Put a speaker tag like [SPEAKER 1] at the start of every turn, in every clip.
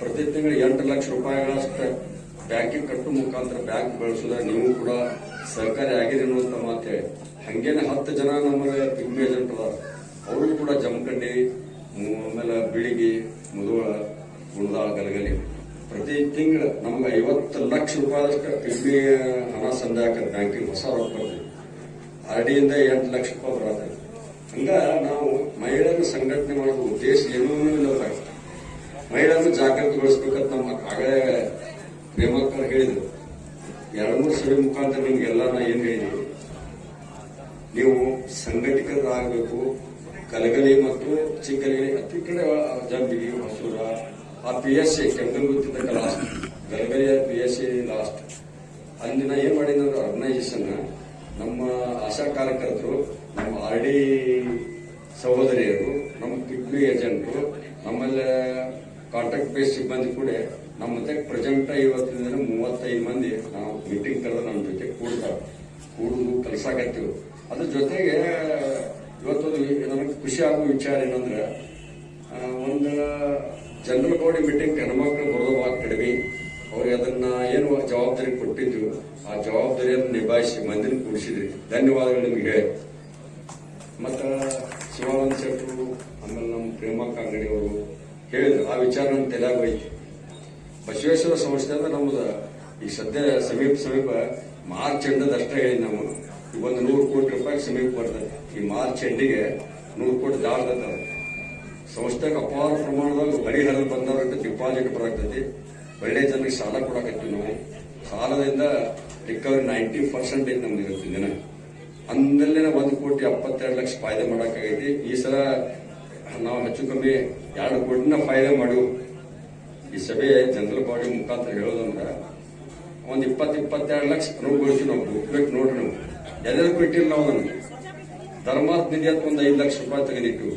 [SPEAKER 1] ಪ್ರತಿ ತಿಂಗಳು ಎಂಟು ಲಕ್ಷ ರೂಪಾಯಿಗಳಷ್ಟು ಬ್ಯಾಂಕಿಗೆ ಕಟ್ಟು ಮುಖಾಂತರ ಬ್ಯಾಂಕ್ ಬಳಸಿದ್ರೆ ನೀವು ಕೂಡ ಸಹಕಾರಿ ಆಗಿದೆ ಅನ್ನುವಂತ ಮಾತೆ ಹಂಗೇನೆ ಹತ್ತು ಜನ ನಮ್ಮ ಪಿಗ್ಮಿ ಏಜೆಂಟ್ ಅದಾರ. ಅವರು ಕೂಡ ಜಮಖಂಡಿ ಆಮೇಲೆ ಬಿಳಿಗಿ ಮುದುವಳ ಗುಣದಾಳ, ಗಲಗಲಿ. ಪ್ರತಿ ತಿಂಗಳು ನಮ್ಗೆ ಐವತ್ತು ಲಕ್ಷ ರೂಪಾಯಿದಷ್ಟು ಪಿಗ್ಮಿ ಹಣ ಸಂದಾಯ ಆಕತ್ತೆ ಬ್ಯಾಂಕಿಗೆ ಹೊಸ ರೊಕ್ಕ ಬರ್ತದೆ. ಆರ್ ಡಿಯಿಂದ ಎಂಟು ಲಕ್ಷ ರೂಪಾಯಿ ಬರತ್ತೆ. ಹಂಗ ನಾವು ಮಹಿಳೆಯರ ಸಂಘಟನೆ ಮಾಡೋದು ಉದ್ದೇಶ ಏನೂ ಇಲ್ಲ ಜಾಗೃತಿ ಜಾಗೃತಿಗೊಳಿಸ್ಬೇಕಂತ ನಮ್ಮ ಆಗಲೇ ಪ್ರೇಮಕ್ಕರ್ ಹೇಳಿದ್ರು. ಎರಡು ಮೂರು ಸರಿ ಮುಖಾಂತರ ನಿಮ್ಗೆಲ್ಲ ನಾ ಏನ್ ಹೇಳಿದ್ವಿ ನೀವು ಸಂಘಟಿತರಾಗಬೇಕು, ಕಲಗಲಿ ಮತ್ತು ಚಿಕ್ಕಲಿ ಅತಿ ಕಡೆ ಜಂಬಿಗಿ ಹೊಸೂರ ಆ ಪಿ ಎಸ್ ಸಿ ಕೆಂಗಲ್ಗುತ್ತಿದ್ದ ಲಾಸ್ಟ್ ಗಲಗಲಿಯ ಪಿ ಎಸ್ ಸಿ ಲಾಸ್ಟ್ ಅಂದಿನ ಏನ್ ಮಾಡಿದ್ರು ಆರ್ಗನೈಸೇಷನ್ ನಮ್ಮ ಆಶಾ ಕಾರ್ಯಕರ್ತರು, ನಮ್ಮ ಆರ್ ಡಿ ಸಹೋದರಿಯರು, ನಮ್ಮ ಕಿಡ್ನಿ ಏಜೆಂಟರು ನಮ್ಮಲ್ಲಿ ಕಾಂಟ್ರಾಕ್ಟ್ ಬೇಸ್ ಸಿಬ್ಬಂದಿ ಕೂಡ ನಮ್ಮ ಜೊತೆ ಪ್ರೆಸೆಂಟ್ ಇವತ್ತಿನ ಮೂವತ್ತೈದು ಮಂದಿ ನಾವು ಮೀಟಿಂಗ್ ಕರೆದು ನಮ್ಮ ಜೊತೆ ಕೂಡ್ತಾವೆ ಕೂಡುದು ಕಲ್ಸಾಕತ್ತೀವಿ ಅದ್ರ ಜೊತೆಗೆ ಇವತ್ತೊಂದು ನನಗೆ ಖುಷಿ ಆಗೋ ವಿಚಾರ ಏನಂದ್ರೆ ಒಂದು ಜನರಲ್ ಬಾಡಿ ಮೀಟಿಂಗ್ ಹೆಣ್ಮಕ್ಳು ಬರೋದು ಭಾಳ ಕಡಿಮೆ. ಅವ್ರಿಗೆ ಅದನ್ನ ಏನು ಜವಾಬ್ದಾರಿ ಕೊಟ್ಟಿದ್ದು, ಆ ಜವಾಬ್ದಾರಿಯನ್ನು ನಿಭಾಯಿಸಿ ಮಂದಿನ ಕೂಡಿಸಿದ್ರಿ. ಧನ್ಯವಾದಗಳು ನಿಮಗೆ ಮತ್ತು ಶಿವಾನಂದ ಶೆಟ್ಟರು ಆಮೇಲೆ ನಮ್ಮ ಪ್ರೇಮಕ್ಕ ಅಂಗಡಿಯವರು ಹೇಳಿದ್ರು. ಆ ವಿಚಾರ ನನ್ನ ತಲೆಯಾಗ ಹೋಯ್ತು ಬಸವೇಶ್ವರ ಸಂಸ್ಥೆ ಅಂದ್ರೆ ನಮ್ದು ಈ ಸದ್ಯ ಸಮೀಪ ಸಮೀಪ ಮಾರ್ಚ್ ಎಂಡದ ಅಷ್ಟೇ ಹೇಳಿ ನಾವು. ಈಗ ಒಂದು ನೂರು ಕೋಟಿ ರೂಪಾಯಿ ಸಮೀಪ ಬರ್ತದೆ. ಈ ಮಾರ್ಚ್ ಎಂಡಿಗೆ ನೂರು ಕೋಟಿ ದಾಟದ ಸಂಸ್ಥೆಗೆ ಅಪಾರ ಪ್ರಮಾಣದಾಗ ಹರಿದು ಬಂದವರಿಗೆ ಡಿಪಾಸಿಟ್ ಬರಾಕತಿ ಒಳ್ಳೆ ಜನರಿಗೆ ಸಾಲ ಕೊಡಾಕತ್ತೀವಿ ನಾವು. ಸಾಲದಿಂದ ರಿಕವರಿ ನೈಂಟಿ ಪರ್ಸೆಂಟ್ ಐತಿ ನಮ್ದು ಇವತ್ತಿನ ದಿನ. ಅಂದಲ್ಲೇ ಒಂದು ಕೋಟಿ ಎಪ್ಪತ್ತೆರಡು ಲಕ್ಷ ಫಾಯ್ದೆ ಮಾಡಕ್ಕಾಗೈತಿ. ಈ ಸಲ ನಾವು ಹೆಚ್ಚು ಕಮ್ಮಿ ಎರಡು ಕೋಟಿನ ಫಾಯ್ದೆ ಮಾಡಿವು ಈ ಸಭೆ ಜನರಲ್ ಬಾಡಿ ಮುಖಾಂತರ ಹೇಳೋದಂದ್ರೆ ಒಂದು ಇಪ್ಪತ್ತು ಇಪ್ಪತ್ತೆರಡು ಲಕ್ಷ ಅನುಭವಿಸಿ ನಾವು ಹುಡ್ಬೇಕು ನೋಡ್ರಿ ನಾವು. ಎಲ್ಲರಿಗೂ ಇಟ್ಟಿಲ್ಲ ನಾವು ಅದನ್ನು. ಧರ್ಮಾರ್ಥ ನಿಧಿ ಅಂತ ಒಂದು ಐದು ಲಕ್ಷ ರೂಪಾಯಿ ತೆಗೆದಿಟ್ಟು.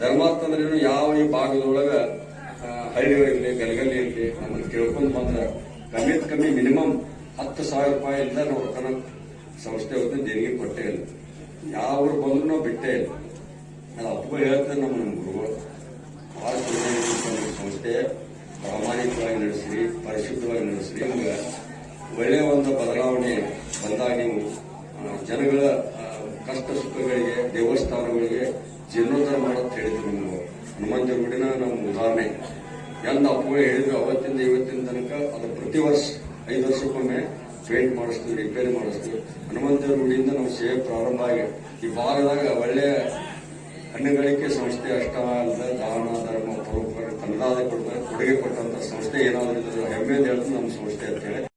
[SPEAKER 1] ಧರ್ಮಾರ್ಥ ಅಂದ್ರೆ ಯಾವ ಈ ಭಾಗದೊಳಗೆ ಆ, ಗಲಗಲ್ಲಿ ಇರಲಿ ಗಲಗಲಿ ಇರಲಿ ನಮ್ಮನ್ನು ಕೇಳ್ಕೊಂಡು ಬಂದ್ರೆ ಕಮ್ಮಿ ಕಮ್ಮಿ ಮಿನಿಮಮ್ ಹತ್ತು ಸಾವಿರ ರೂಪಾಯಿಯಿಂದ ನಾವು ರೊಕ್ಕನ ಸಂಸ್ಥೆ ಹೊತ್ತು ದೇಣಿಗೆ ಕೊಟ್ಟೇ ಇಲ್ಲ. ಯಾವ್ರು ಬಂದ್ರು ನಾವು ಬಿಟ್ಟೇ ಇಲ್ಲ. ಅಪ್ಪ ಹೇಳ್ತಾರೆ ನಮ್ಮ ನಮ್ಮ ಗುರುಗಳು ಸಂಸ್ಥೆ ಪ್ರಾಮಾಣಿಕವಾಗಿ ನಡೆಸಿರಿ, ಪರಿಶುದ್ಧವಾಗಿ ನಡೆಸಿರಿ. ನಿಮ್ಗೆ ಒಳ್ಳೆಯ ಒಂದು ಬದಲಾವಣೆ ಬಂದಾಗ ನೀವು ಜನಗಳ ಕಷ್ಟ ಸುಖಗಳಿಗೆ, ದೇವಸ್ಥಾನಗಳಿಗೆ ಜೀರ್ಣೋದ್ಧಾರ ಮಾಡೋದು ಹೇಳಿದ್ರು ನೀವು. ಹನುಮಂತ ಗುಡಿನ ನಮ್ಮ ಉದಾಹರಣೆ. ಎಂದ ಅಪ್ಪುಗಳು ಹೇಳಿದ್ರು ಅವತ್ತಿಂದ ಇವತ್ತಿನ ತನಕ, ಅದು ಪ್ರತಿ ವರ್ಷ, ಐದು ವರ್ಷಕ್ಕೊಮ್ಮೆ ಪೇಂಟ್ ಮಾಡಿಸ್ತೀವಿ, ರಿಪೇರಿ ಮಾಡಿಸ್ತೀವಿ. ಹನುಮಂತ ಗುಡಿಯಿಂದ ನಾವು ಸೇವೆ ಪ್ರಾರಂಭ ಆಗಿ, ಈ ಭಾಗದಾಗ ಒಳ್ಳೆಯ ಹಣ್ಣುಗಳಿಕೆ ಸಂಸ್ಥೆ ಅಷ್ಟವಾದ ಅಲ್ಲದ ದಾನ ಧರ್ಮ ಪರೋಪಕಾರ ತನ್ನದಾದ ಕೊಡುಗೆ ಕೊಟ್ಟಂತ ಸಂಸ್ಥೆ ಏನಾದರೂ ಹೆಮ್ಮೆ ಹೇಳ್ತಾರೆ ನಮ್ಮ ಸಂಸ್ಥೆ ಅಂತ ಹೇಳಿ